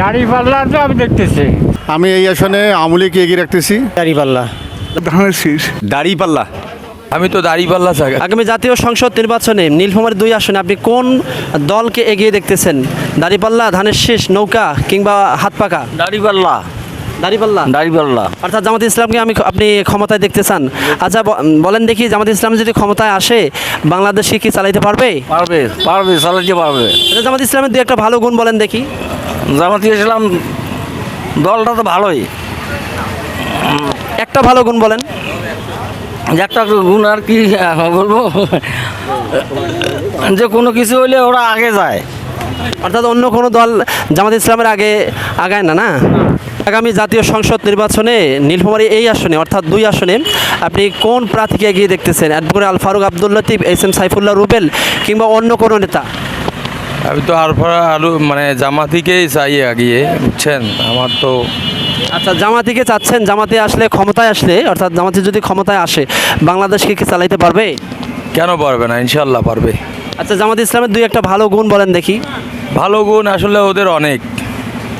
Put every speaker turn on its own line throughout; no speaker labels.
দাড়ি পাল্লা তো আমি দেখতেছি।
আমি এই আসনে আমুলিকে এগিয়ে রাখতেছি।
দাঁড়িপাল্লা
ধানের শীষ
দাঁড়িপাল্লা আমি তো দাঁড়িপাল্লা চাই
আগামী জাতীয় সংসদ নির্বাচনে নীলফামারী দুই আসনে আপনি কোন দলকে এগিয়ে দেখতেছেন? দাঁড়িপাল্লা ধানের শীষ নৌকা কিংবা হাত পাকা?
দাড়িপাল্লা
দাঁড়িপাল্লা?
দাড়িপাল্লা।
অর্থাৎ জামাত ইসলামকে আমি আপনি ক্ষমতায় দেখতে চান। আচ্ছা বলেন দেখি জামাত ইসলাম যদি ক্ষমতায় আসে বাংলাদেশকে কি চালাইতে পারবে?
পারবে পারবে চালাতে পারবে।
আচ্ছা, জামাত ইসলামের দু একটা ভালো গুণ বলেন দেখি।
জামাতি ইসলাম দলটা তো ভালোই।
একটা ভালো গুণ বলেন।
একটা গুণ আর কি বলব? যে কোনো কিছু হলে ওরা আগে যায়।
অর্থাৎ অন্য কোনো দল জামাত ইসলামের আগে আগায় না না? আগামী জাতীয় সংসদ নির্বাচনে নীলফামারী এই আসনে অর্থাৎ দুই আসনে আপনি কোন প্রার্থীকে এগিয়ে দেখতেছেন? Advocate Al Faruk Abdul Latif S M Saifullah Rubel কিংবা অন্য কোনো নেতা?
আমি তো আর আলু মানে জামাতিকেই চাই আগিয়ে বুঝছেন? আমার তো
আচ্ছা জামাতিকে চাচ্ছেন জামাতে আসলে ক্ষমতায় আসলে অর্থাৎ জামাতি যদি ক্ষমতায় আসে বাংলাদেশকে কি চালাইতে পারবে?
কেন পারবে না? ইনশাল্লাহ পারবে।
আচ্ছা জামাত ইসলামের দুই একটা ভালো গুণ বলেন দেখি।
ভালো গুণ আসলে ওদের অনেক।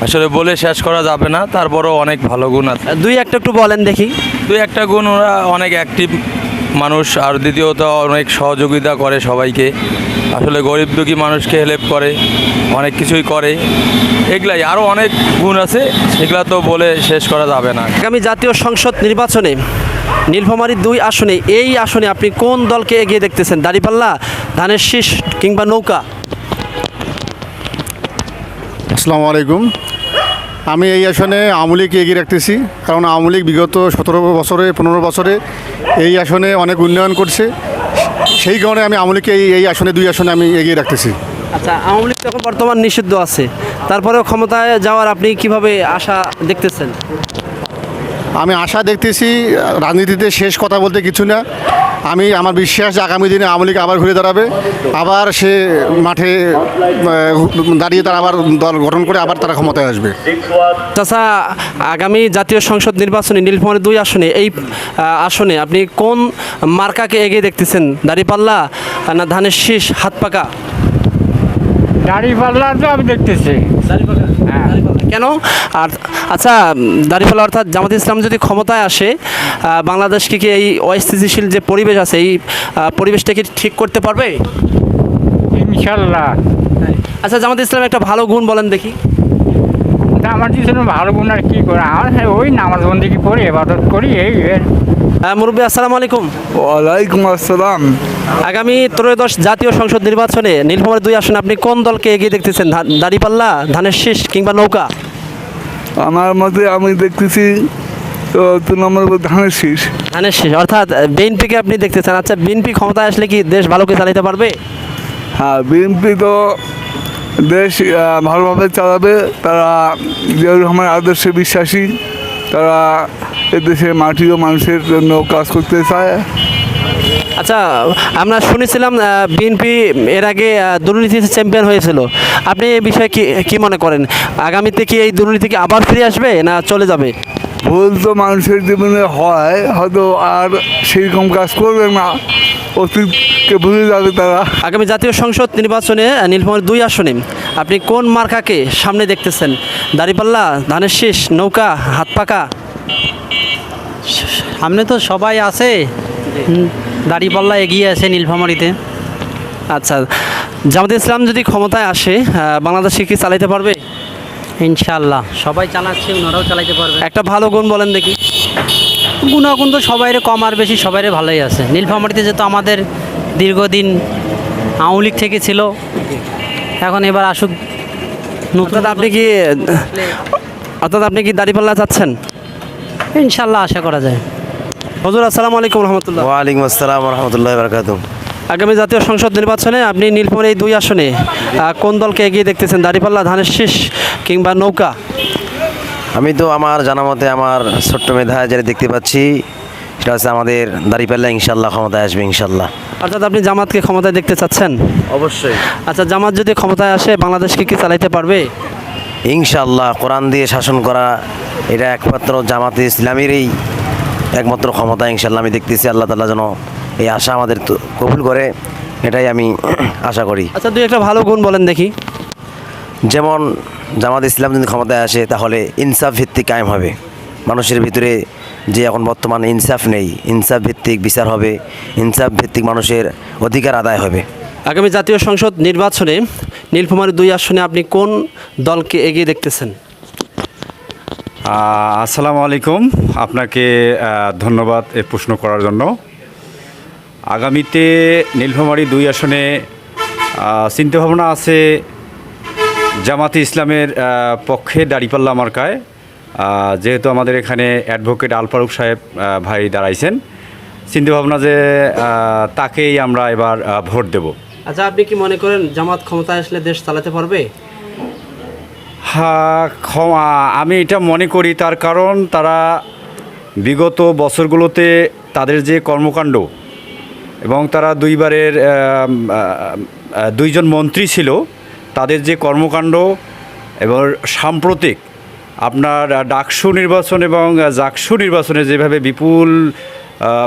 আসলে বলে শেষ করা যাবে না তারপরও অনেক ভালো গুণ আছে।
দুই একটা একটু বলেন দেখি।
দুই একটা গুণ ওরা অনেক অ্যাক্টিভ মানুষ আর দ্বিতীয়ত অনেক সহযোগিতা করে সবাইকে। আসলে গরিব দুঃখী মানুষকে হেল্প করে অনেক কিছুই করে। এগুলাই আরও অনেক গুণ আছে সেগুলা তো বলে শেষ করা যাবে না।
আগামী জাতীয় সংসদ নির্বাচনে নীলফামারী দুই আসনে এই আসনে আপনি কোন দলকে এগিয়ে দেখতেছেন? দাঁড়িপাল্লা ধানের শীষ কিংবা নৌকা?
আসসালামু আলাইকুম। আমি এই আসনে আমুলিকে এগিয়ে রাখতেছি কারণ আমুলিক বিগত সতেরো বছরে পনেরো বছরে এই আসনে অনেক উন্নয়ন করছে। সেই কারণে আমি আমুলিকে এই এই আসনে দুই আসনে আমি এগিয়ে রাখতেছি।
আচ্ছা আওয়ামী লীগ এখন বর্তমান নিষিদ্ধ আছে তারপরেও ক্ষমতায় যাওয়ার আপনি কীভাবে আশা দেখতেছেন?
আমি আশা দেখতেছি রাজনীতিতে শেষ কথা বলতে কিছু না। আমি, আমার বিশ্বাস যে আগামী দিনে আওয়ামী লীগ আবার ঘুরে দাঁড়াবে। আবার সে মাঠে দাঁড়িয়ে তারা আবার দল গঠন করে আবার তারা ক্ষমতায় আসবে।
চাচা, আগামী জাতীয় সংসদ নির্বাচনে নীলফামারী দুই আসনে, এই আসনে আপনি কোন মার্কাকে এগিয়ে দেখতেছেন? দাঁড়িপাল্লা না ধানের শীষ হাত পাকা?
দাড়ি পাল্লা তো আমি দেখতেছি। হ্যাঁ।
কেন? আর আচ্ছা দাঁড়িপাল্লা অর্থাৎ জামাত ইসলাম যদি ক্ষমতায় আসে বাংলাদেশকে কি এই অস্থিতিশীল যে পরিবেশ আছে এই পরিবেশটাকে ঠিক করতে পারবে?
ইনশাল্লাহ।
আচ্ছা জামাত ইসলাম একটা ভালো গুণ বলেন দেখি।
তা আমার কিছু ভালো গুণ আর কি করে? আমার হ্যাঁ, ওই নামাজ বন্দি কি পড়ি এবাদত করি এই।
আহ, মুরব্বী আসসালামু আলাইকুম।
ওয়ালাইকুম আসসালাম।
আগামী ত্রয়োদশ জাতীয় সংসদ নির্বাচনে নীলফামারী দুই আসনে আপনি কোন দলকে এগিয়ে দেখতেছেন? দাঁড়িপাল্লা ধানের শীষ কিংবা নৌকা?
আমার মতে আমি দেখতেছি তো নম্বর ধানের শীষ।
ধানের শীষ অর্থাৎ বিএনপিকে আপনি দেখতেছেন। আচ্ছা বিএনপি ক্ষমতায় আসলে কি দেশ ভালো করে চালাতে পারবে?
হ্যাঁ বিএনপি তো দেশ ভালোভাবে চালাবে। তারা জিয়াউর রহমান আদর্শে বিশ্বাসী। তারা এদেশের মাটি ও মানুষের জন্য কাজ করতে চায়।
আচ্ছা আমরা শুনেছিলাম বিএনপি এর আগে আহ, দুর্নীতিতে চ্যাম্পিয়ন হয়েছিল। আপনি এই বিষয়ে কি কি মনে করেন? আগামীতে কি এই দুর্নীতি কি আবার ফিরে আসবে না চলে যাবে?
ভুল তো মানুষের জীবনে হয় হয়তো আর সেই রকম কাজ করবে না। অতীতকে ভুলে যাবে তারা
আগামী জাতীয় সংসদ নির্বাচনে নীলফামারী দুই আসনে আপনি কোন মার্কাকে সামনে দেখতেছেন? দাঁড়িপাল্লা ধানের শীষ নৌকা হাত পাকা?
সামনে তো সবাই আছে। দাড়িপাল্লা এগিয়ে আছে নীলফামারিতে।
আচ্ছা জামাত ইসলাম যদি ক্ষমতায় আসে আহ, বাংলাদেশকে কি চালাইতে পারবে?
ইনশাল্লাহ সবাই চালাচ্ছে ওনারাও চালাইতে পারবে।
একটা ভালো গুণ বলেন দেখি।
গুণাগুণ তো সবাইরে কম আর বেশি সবাইরে ভালোই আছে। নীলফামারিতে যেহেতু আমাদের দীর্ঘদিন আওয়ামী লীগ থেকে ছিল এখন এবার আসুক নতুন
আপনি কি অর্থাৎ আপনি কি দাঁড়িপাল্লা চাচ্ছেন?
ইনশাল্লাহ আশা করা যায়।
হজুর আসসালামু আলাইকুম রহমতুল্লাহ।
ওয়ালাইকুম আসসালাম রহমতুল্লাহ বরকাত
আগামী জাতীয় সংসদ নির্বাচনে আপনি নীলফামারী এই দুই আসনে কোন দলকে এগিয়ে দেখতেছেন? দাঁড়িপাল্লা ধানের শীষ কিংবা নৌকা?
আমি তো আমার জানা মতে আমার ছোট্ট মেধায় যেটা দেখতে পাচ্ছি সেটা হচ্ছে আমাদের দাঁড়িপাল্লা ইনশাল্লাহ ক্ষমতায় আসবে ইনশাল্লাহ
অর্থাৎ আপনি জামাতকে ক্ষমতায় দেখতে চাচ্ছেন?
অবশ্যই।
আচ্ছা জামাত যদি ক্ষমতায় আসে বাংলাদেশকে কি চালাইতে পারবে?
ইনশাল্লাহ কোরআন দিয়ে শাসন করা এটা একমাত্র জামাতে ইসলামেরই একমাত্র ক্ষমতা ইনশাল্লাহ আমি দেখতেছি আল্লাহ তালা যেন এই আশা আমাদের কবুল করে এটাই আমি আশা করি।
আচ্ছা দুই একটা ভালো গুণ বলেন দেখি।
যেমন জামাত ইসলাম যদি ক্ষমতায় আসে তাহলে ইনসাফ ভিত্তিক কায়েম হবে। মানুষের ভিতরে যে এখন বর্তমানে ইনসাফ নেই ইনসাফ ভিত্তিক বিচার হবে ইনসাফ ভিত্তিক মানুষের অধিকার আদায় হবে।
আগামী জাতীয় সংসদ নির্বাচনে নীলফামারী দুই আসনে আপনি কোন দলকে এগিয়ে দেখতেছেন?
আসসালামু আলাইকুম। আপনাকে ধন্যবাদ এ প্রশ্ন করার জন্য। আগামীতে নীলফামারী দুই আসনে চিন্তাভাবনা আছে জামাতে ইসলামের পক্ষে দাঁড়িপাল্লা মার্কায় যেহেতু আমাদের এখানে অ্যাডভোকেট আল ফারুক সাহেব ভাই দাঁড়াইছেন চিন্তাভাবনা যে তাকেই আমরা এবার ভোট দেব।
আচ্ছা আপনি কি মনে করেন জামাত ক্ষমতায় আসলে দেশ চালাতে পারবে?
হ্যাঁ ক্ষমা আমি এটা মনে করি তার কারণ তারা বিগত বছরগুলোতে তাদের যে কর্মকাণ্ড এবং তারা দুইবারের দুইজন মন্ত্রী ছিল তাদের যে কর্মকাণ্ড এবং সাম্প্রতিক আপনার ডাকসু নির্বাচন এবং জাকসু নির্বাচনে যেভাবে বিপুল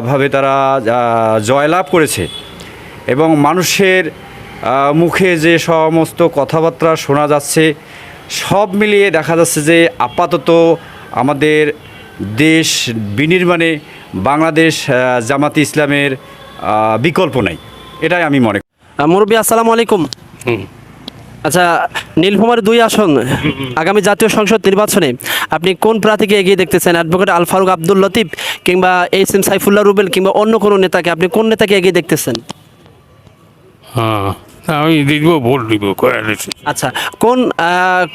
ভাবে তারা জয়লাভ করেছে এবং মানুষের মুখে যে সমস্ত কথাবার্তা শোনা যাচ্ছে সব মিলিয়ে দেখা যাচ্ছে যে আপাতত আমাদের দেশ বিনির্মাণে বাংলাদেশ জামাতে ইসলামের বিকল্প নাই। এটাই আমি মনে করি।
মুরব্বী আসসালামু আলাইকুম। আচ্ছা নীলফামারী দুই আসন আগামী জাতীয় সংসদ নির্বাচনে আপনি কোন প্রার্থীকে এগিয়ে দেখতেছেন? অ্যাডভোকেট আল ফারুক আব্দুল লতিফ কিংবা এইচ এম সাইফুল্লাহ রুবেল কিংবা অন্য কোনো নেতাকে আপনি কোন নেতাকে এগিয়ে দেখতেছেন?
হ্যাঁ আমি দিব ভোট দিব
আচ্ছা কোন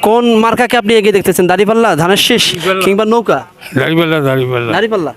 কোন মার্কাকে আপনি এগিয়ে দেখতেছেন? দাড়িপাল্লা ধানের শীষ কিংবা নৌকা?
দাঁড়িপাল্লা দাঁড়িপাল্লা।
দাড়িপাল্লা।